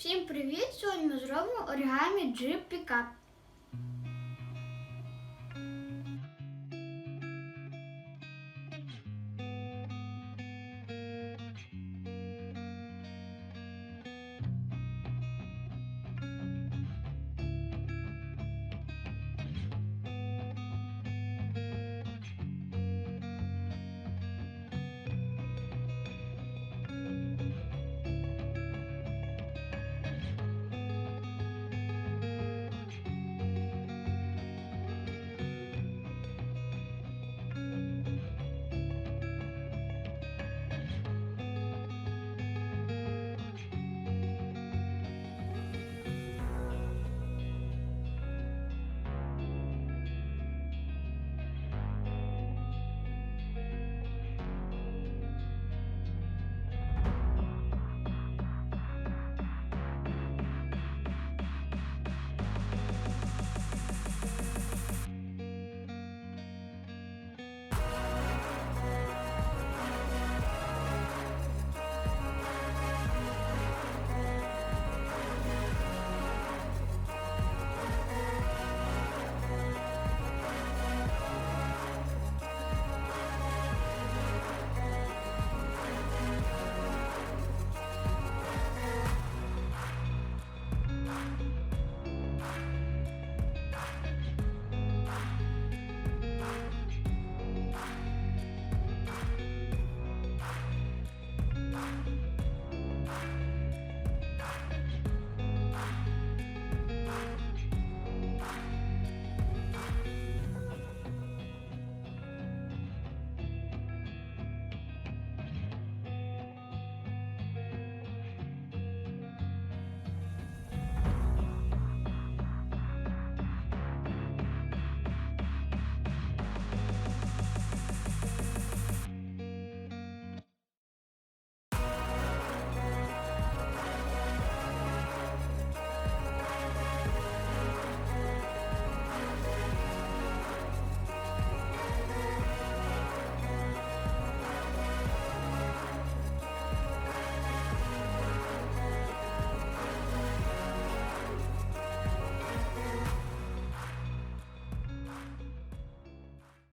Всім привіт! Сьогодні ми зробимо оригамі джип пікап.